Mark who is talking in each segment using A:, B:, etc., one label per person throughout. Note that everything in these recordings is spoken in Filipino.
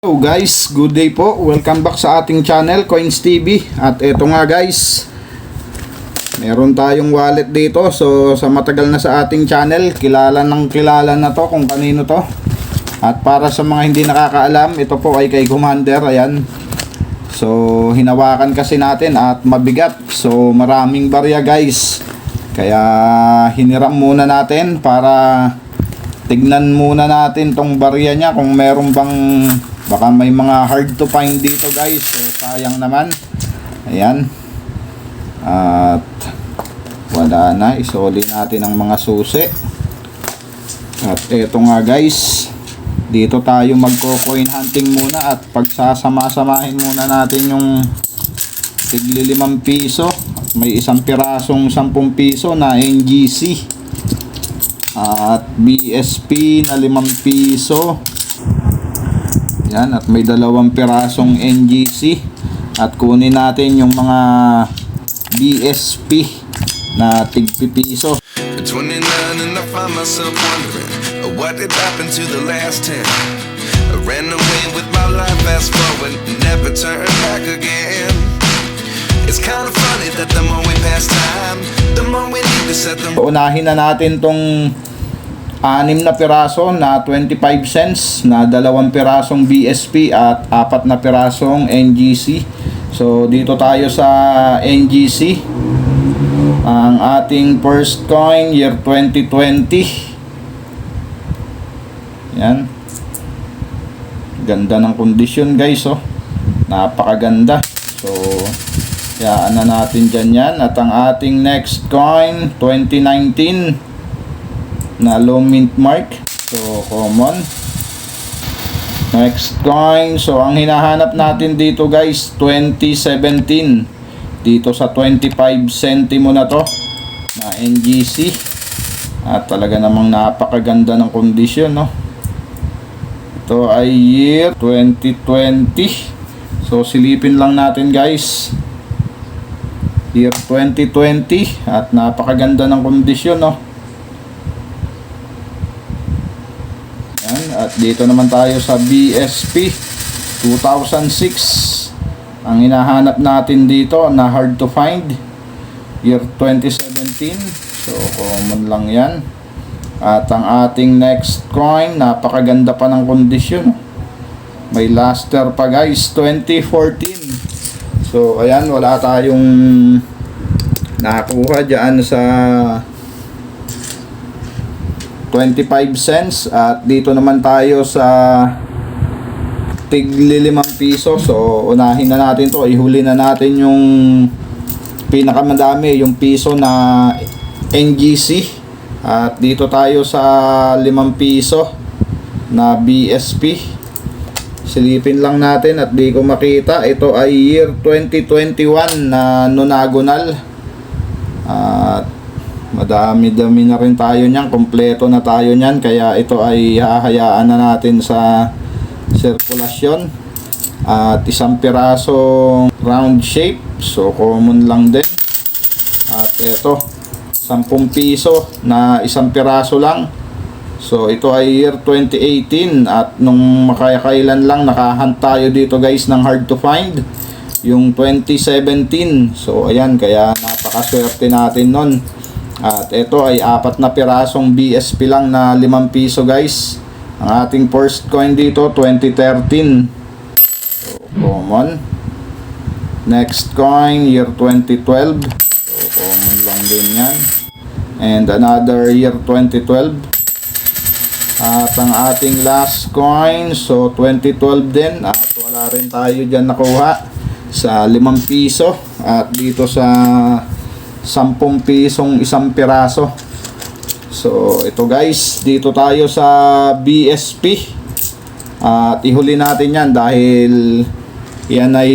A: Hello guys, good day po. Welcome back sa ating channel, Coins TV. At eto nga guys, meron tayong wallet dito. So sa matagal na sa ating channel, kilala ng kilala na to kung kanino to. At para sa mga hindi nakakaalam, ito po ay kay Commander. Ayan. So hinawakan kasi natin at mabigat. So maraming barya guys. Kaya hiniram muna natin para tignan muna natin tong barya niya kung meron bang baka may mga hard to find dito guys. So sayang naman. Ayan. At wala na. Isoli natin ang mga susi. At eto nga guys. Dito tayo magko coin hunting muna at pagsasama-samahin muna natin yung tigli limang piso at may isang pirasong 10 piso na NGC at BSP na 5 piso. Yan, at may dalawang pirasong NGC. At kunin natin yung mga BSP na tigpipiso.
B: At 29 and I find myself wondering uh, what did happen to the last 10. I ran away with my life, fast forward, never turn back again. It's kind of funny that the more we pass time, the more we need to set the
A: Unahin na natin tong anim na piraso na 25 cents na dalawang pirasong BSP at apat na pirasong NGC. So dito tayo sa NGC. Ang ating first coin year 2020. Yan. Ganda ng kondisyon guys oh. Napakaganda. So Kayaan na natin dyan yan. At ang ating next coin, 2019 na low mint mark. So, common. Next coin. So, ang hinahanap natin dito guys, 2017. Dito sa 25 centimo na to na NGC. At talaga namang napakaganda ng kondisyon, no? Ito ay year 2020. So, silipin lang natin guys year 2020 at napakaganda ng kondisyon no? Yan at dito naman tayo sa BSP 2006 ang hinahanap natin dito na hard to find. Year 2017 so common lang yan. At ang ating next coin napakaganda pa ng kondisyon. May luster pa guys. 2014 So, ayan, wala tayong nakakuha dyan sa 25 cents. At dito naman tayo sa tigli 5 piso. So, unahin na natin to Ihuli na natin yung pinakamadami, yung piso na NGC. At dito tayo sa 5 piso na BSP silipin lang natin at di ko makita. Ito ay year 2021 na nonagonal. At madami-dami na rin tayo niyan. Kompleto na tayo niyan. Kaya ito ay hahayaan na natin sa sirkulasyon. At isang pirasong round shape. So common lang din. At ito 10 piso na isang piraso lang So ito ay year 2018 at nung makakailan lang nakahunt tayo dito guys ng hard to find yung 2017. So ayan kaya napakaswerte natin nun. At ito ay apat na pirasong BSP lang na 5 piso guys. Ang ating first coin dito 2013. So common. Next coin year 2012. So common lang din yan. And another year 2012. At ang ating last coin, so 2012 din. At wala rin tayo dyan nakuha sa 5 piso. At dito sa 10 pisong isang piraso. So ito guys, dito tayo sa BSP. At ihuli natin yan dahil yan ay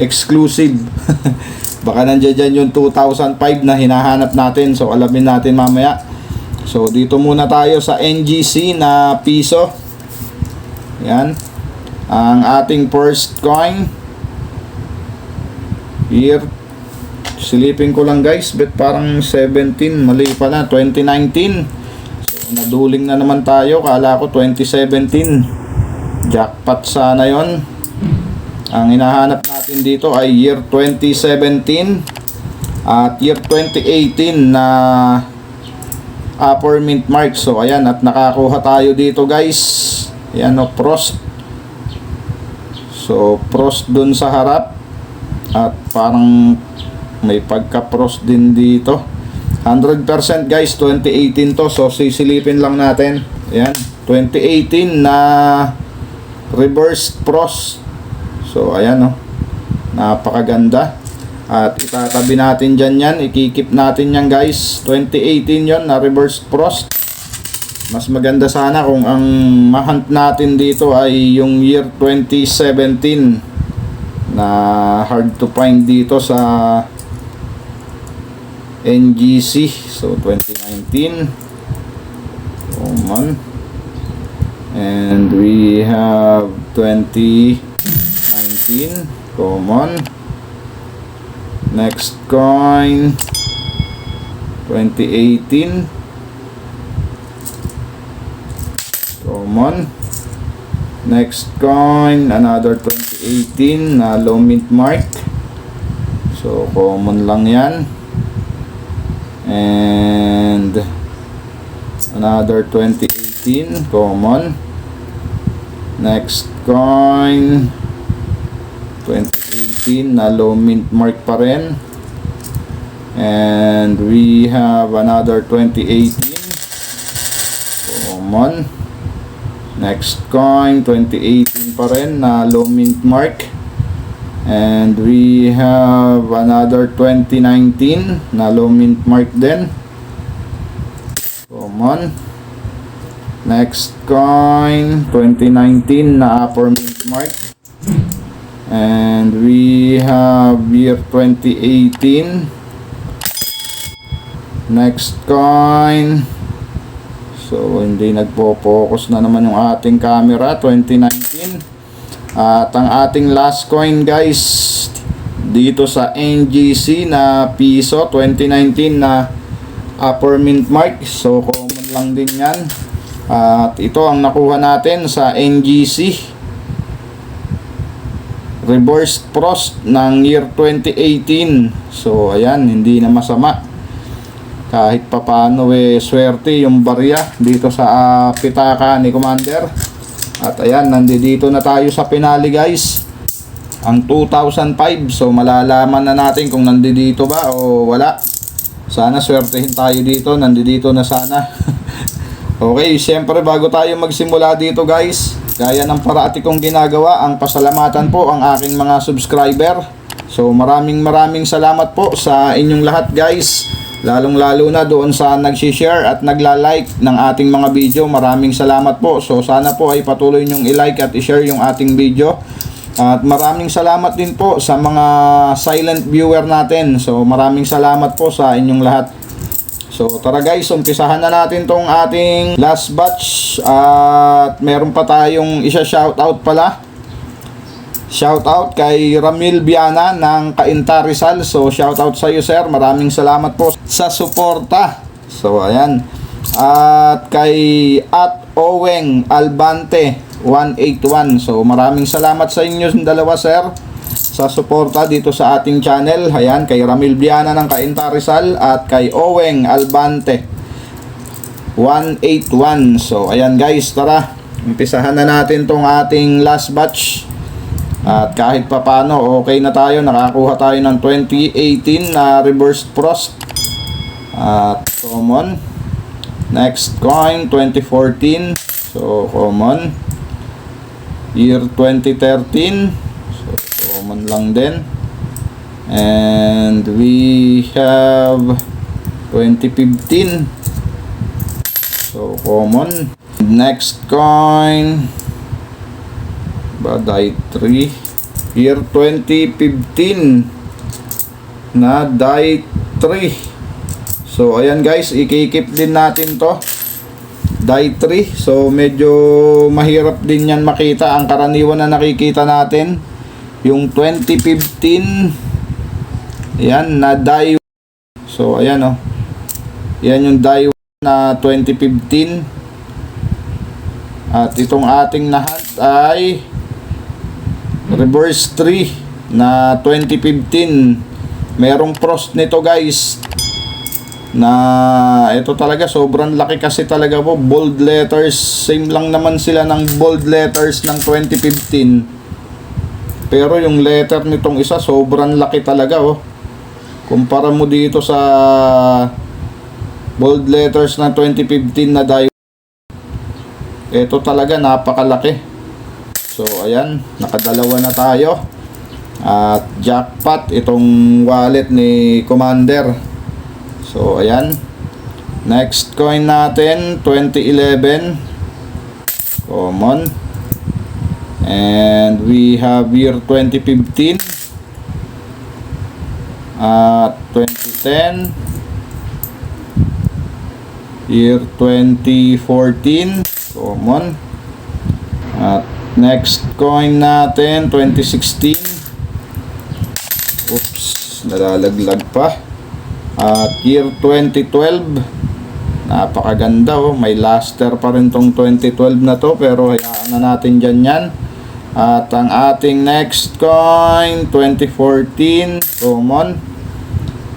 A: exclusive. Baka nandiyan dyan yung 2005 na hinahanap natin. So alamin natin mamaya. So, dito muna tayo sa NGC na piso. Yan. Ang ating first coin. Year. Silipin ko lang guys. Bet parang 17. Mali pala. 2019. So, naduling na naman tayo. Kala ko 2017. Jackpot sana yon. Ang hinahanap natin dito ay year 2017 at year 2018 na upper mint mark. So ayan at nakakuha tayo dito guys. Ayan o frost. So frost dun sa harap at parang may pagka-frost din dito. 100% guys, 2018 to. So sisilipin lang natin. Ayan, 2018 na reverse frost. So ayan oh. Napakaganda. At itatabi natin dyan yan. Ikikip natin yan guys. 2018 yon na reverse frost. Mas maganda sana kung ang mahunt natin dito ay yung year 2017 na hard to find dito sa NGC. So 2019. Come on. And we have 2019. Come on. Next coin. 2018. Common. Next coin, another 2018 na low mint mark. So, common lang yan. And another 2018, common. Next coin, 2018 na low mint mark pa rin. And we have another 2018, common. Next coin, 2018 pa rin na low mint mark. And we have another 2019 na low mint mark din. Common. Next coin, 2019 na upper mint mark. And we have year 2018. Next coin, So, hindi nagpo-focus na naman yung ating camera, 2019. At ang ating last coin guys, dito sa NGC na piso, 2019 na upper mint mark. So, common lang din yan. At ito ang nakuha natin sa NGC. Reverse frost ng year 2018. So, ayan, hindi na masama. Kahit papano eh swerte yung barya dito sa ah, pitaka ni Commander. At ayan nandito na tayo sa pinali guys. Ang 2005 so malalaman na natin kung nandito ba o wala. Sana swertehin tayo dito nandito na sana. Okay syempre bago tayo magsimula dito guys gaya ng parati kong ginagawa ang pasalamatan po ang aking mga subscriber so maraming maraming salamat po sa inyong lahat guys Lalong lalo na doon sa nag-share at nagla-like ng ating mga video. Maraming salamat po. So sana po ay patuloy nyong i-like at i-share yung ating video. At maraming salamat din po sa mga silent viewer natin. So maraming salamat po sa inyong lahat. So tara guys, umpisahan na natin tong ating last batch. At meron pa tayong isa shoutout pala. Shout out kay Ramil Biana ng Cainta Rizal. So shout out sa iyo sir. Maraming salamat po sa suporta. So ayan. At kay at Oweng Albante 181. So maraming salamat sa inyo dalawa sir sa suporta dito sa ating channel. Ayan kay Ramil Biana ng Cainta Rizal at kay Oweng Albante 181. So ayan guys, tara. Umpisahan na natin tong ating last batch. At kahit papano, okay na tayo. Nakakuha tayo ng 2018 na reverse frost. At common. Next coin, 2014. So, common. Year 2013. Common lang din. And we have 2015. So, common. Next coin, Baday 3 Year 2015 Na Die 3 So ayan guys Ikikip din natin to. Die 3 So medyo mahirap din yan makita Ang karaniwan na nakikita natin Yung 2015 Ayan na Die So ayan oh. Yan yung Die na 2015 At itong ating nahat ay reverse 3 na 2015. Merong frost nito guys na ito talaga sobrang laki kasi talaga po. Bold letters same lang naman sila ng bold letters ng 2015 pero yung letter nitong isa sobrang laki talaga oh kumpara mo dito sa bold letters ng 2015 na die ito talaga napakalaki so ayan nakadalawa na tayo at jackpot itong wallet ni commander So, ayan. Next coin natin, 2011. Common. And we have year 2015. At 2010. Year 2014. Common. At next coin natin, 2016. Oops, nalalaglag pa. At year 2012, napakaganda oh. May luster pa rin tong 2012 na to pero hayaan na natin dyan yan. At ang ating next coin, 2014, common.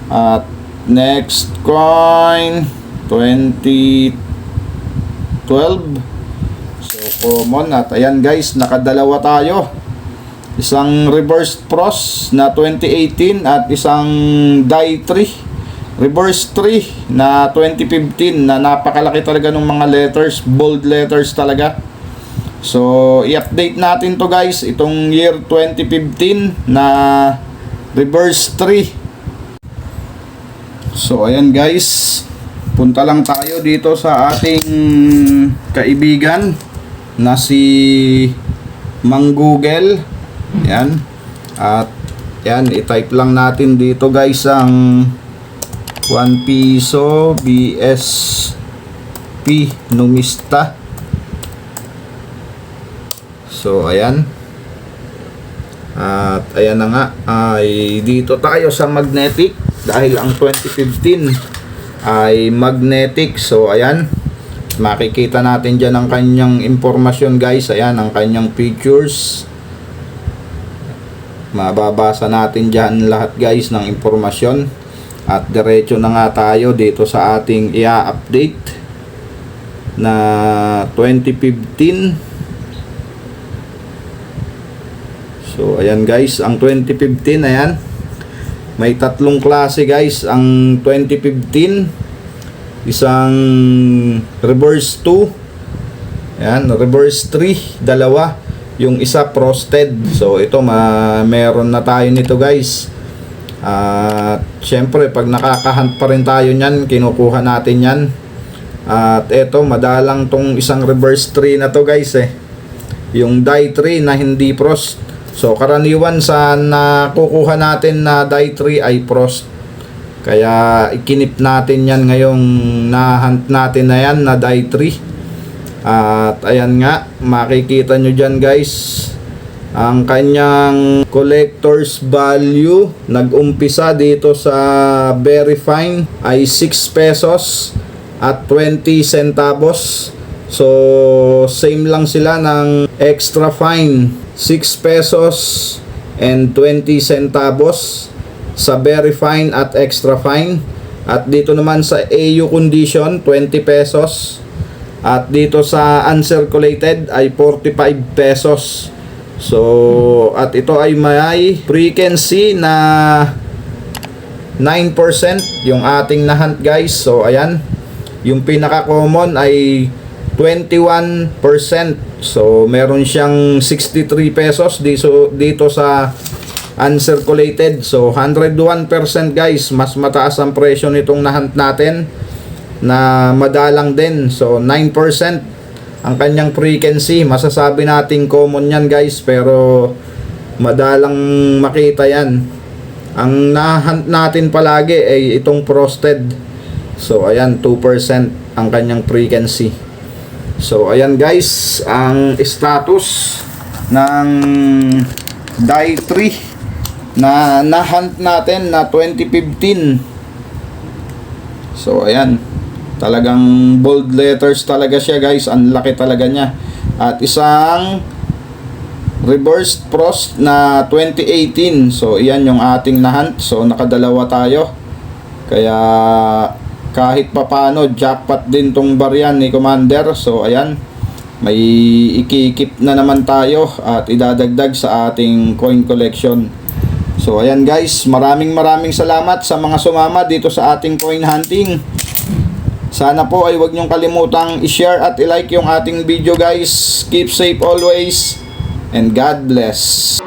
A: At next coin, 2012. So common at ayan guys, nakadalawa tayo. Isang reverse pros na 2018 at isang die 3 reverse 3 na 2015 na napakalaki talaga ng mga letters, bold letters talaga. So, i-update natin to guys, itong year 2015 na reverse 3. So, ayan guys, punta lang tayo dito sa ating kaibigan na si Mang Google. Yan. At yan, i-type lang natin dito guys ang 1 piso BSP Numista. So, ayan. At ayan na nga, ay dito tayo sa magnetic dahil ang 2015 ay magnetic. So, ayan. Makikita natin dyan ang kanyang impormasyon guys. Ayan, ang kanyang pictures. Mababasa natin dyan lahat guys ng impormasyon. At diretso na nga tayo dito sa ating i-update na 2015 So, ayan guys, ang 2015, ayan. May tatlong klase guys, ang 2015. Isang reverse 2. Ayan, reverse 3, dalawa. Yung isa frosted. So, ito, ma meron na tayo nito guys. At, syempre, pag nakakahunt pa rin tayo niyan, kinukuha natin yan. At, ito, madalang tong isang reverse 3 na to guys eh. Yung die 3 na hindi frost. So, karaniwan sa nakukuha natin na die 3 ay frost. Kaya, ikinip natin yan ngayong nahunt natin na yan na die 3. At, ayan nga, makikita nyo dyan guys, ang kanyang collector's value nag-umpisa dito sa very fine ay 6 pesos at 20 centavos. So, same lang sila ng extra fine. 6 pesos and 20 centavos sa very fine at extra fine. At dito naman sa AU condition, 20 pesos. At dito sa uncirculated ay 45 pesos. So, at ito ay may frequency na 9% yung ating nahunt guys. So, ayan. Yung pinaka-common ay 21%. So, meron siyang 63 pesos dito, dito sa uncirculated. So, 101% guys. Mas mataas ang presyo nitong nahunt natin na madalang din. So, 9% ang kanyang frequency. Masasabi nating common yan guys. Pero, madalang makita yan. Ang nahunt natin palagi ay itong frosted. So, ayan, 2% ang kanyang frequency. So, ayan guys, ang status ng die 3 na nahunt natin na 2015. So, ayan. Talagang bold letters talaga siya guys. Ang laki talaga niya. at isang reversed frost na 2018. So, iyan yung ating nahunt. So, nakadalawa tayo. Kaya, kahit papano, jackpot din tong baryan ni Commander. So, ayan. May ikikip na naman tayo at idadagdag sa ating coin collection. So, ayan guys. Maraming maraming salamat sa mga sumama dito sa ating coin hunting. Sana po ay huwag niyong kalimutang i-share at i-like yung ating video guys. Keep safe always and God bless.